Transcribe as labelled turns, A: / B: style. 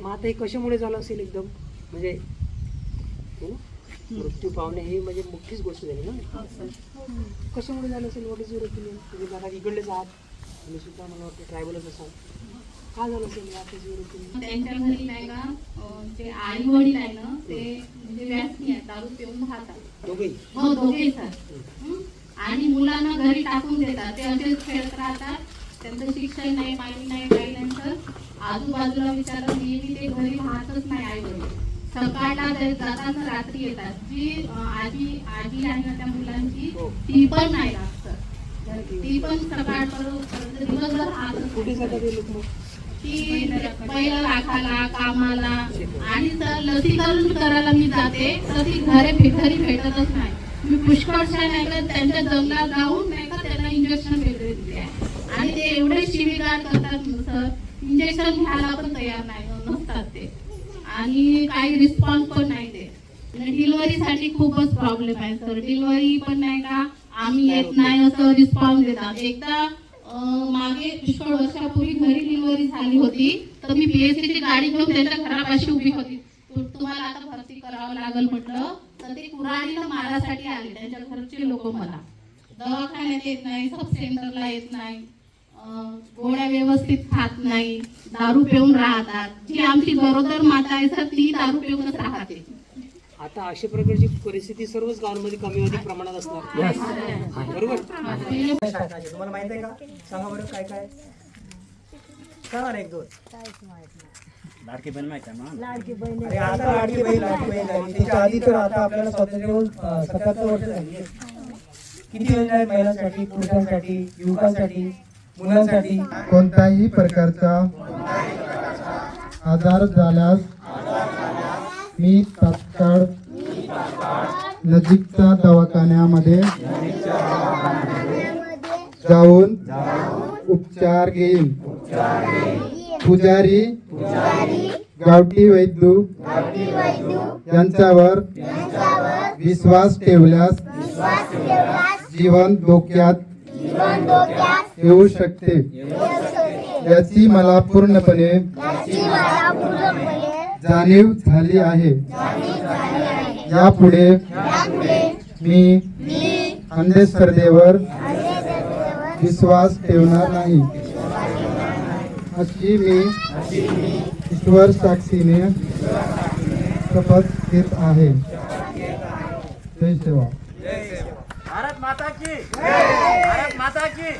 A: मग आता हे कशामुळे झालं असेल एकदम? म्हणजे हो? मृत्यू पावणे ही म्हणजे मोठीच गोष्ट झाली ना? कशामुळे झालं असेल? वॉट इज युअर ओपिनियन तुम्ही मला इकडलेच आहात तुम्ही सुद्धा मला वाटतं ट्रायबलच असाल. काय झालं असेल? वॉट इज युअर ओपिनियन
B: त्यांच्या घरी नाही का जे आई वडील आहे ना ते म्हणजे व्यासनी आहे दारू पिऊन राहतात.
A: दोघेही?
B: हो दोघे सर. हं? आणि मुलांना घरी टाकून देतात. ते असेच खेळत राहतात. त्यांचं शिक्षण नाही पाणी नाही काही आजूबाजूला विचारलं नेहमी ते घरी राहतच नाही आई वडील सकाळला जातात रात्री येतात. जी आजी आजी आहे ना त्या मुलांची
A: हो.
B: ती पण नाही सर ती पण सकाळपर्यंत दिवसभर पहिलं कामाला. आणि जर लसीकरण करायला मी जाते तर ती घरे घरी भेटतच नाही. मी पुष्कळशा नाही त्यांच्या जंगलात जाऊन नाही त्यांना इंजेक्शन वगैरे दिले. आणि ते एवढे शिवीगाळ करतात सर इंजेक्शन घ्यायला पण तयार नाही नसतात ते. आणि काही रिस्पॉन्स पण नाही देत. डिलिव्हरीसाठी खूपच प्रॉब्लेम आहे सर डिलिव्हरी पण नाही का आम्ही येत नाही असं रिस्पॉन्स देतात. एकदा मागे पुष्कळ वर्षापूर्वी घरी डिलिव्हरी झाली होती तर मी बीएससीची गाडी घेऊन त्यांच्या घरापाशी उभी होती. तुम्हाला आता करावं लागेल म्हटलं तर ते कुऱ्हाडीला मारासाठी आले त्यांच्या घरचे लोक मला. दवाखान्यात येत नाही सब सेंटरला येत नाही अं, गोळ्या व्यवस्थित खात नाही दारू पिऊन राहतात. जी आमची गरोदर माता आहे सर ती दारू पिऊनच राहते.
A: आता अशा प्रकारची परिस्थिती सर्वच गावांमध्ये कमी अधिक प्रमाणात असणार. बरोबर?
C: तुम्हाला माहीत आहे का? सांगा बरं काय काय? सांगा एक दोन.
D: लाडकी बहीण माहिती आहे ना?
C: अरे आता लाडकी बहीण लाडकी बहीण झाली त्याच्या आधी तर आता आपल्याला स्वातंत्र्य होऊन सत्याहत्तर वर्ष झाली. आहेत. किती योजना आहेत महिलांसाठी पुरुषांसाठी युवकांसाठी मुलांसाठी?
E: कोणत्याही प्रकारचा आजार झाल्यास मी तात्काळ नजीकच्या दवाखान्यामध्ये जाऊन उपचार घेईन. पुजारी गावठी वैद्य यांच्यावर विश्वास ठेवल्यास जीवन धोक्यात येऊ शकते. याची मला पूर्णपणे जाणीव झाली आहे. यापुढे मी अंधश्रद्धेवर विश्वास ठेवणार नाही. अशी मी ईश्वर साक्षीने शपथ घेत आहे. जय सेवा.
D: भारत माता की. भारत माता की.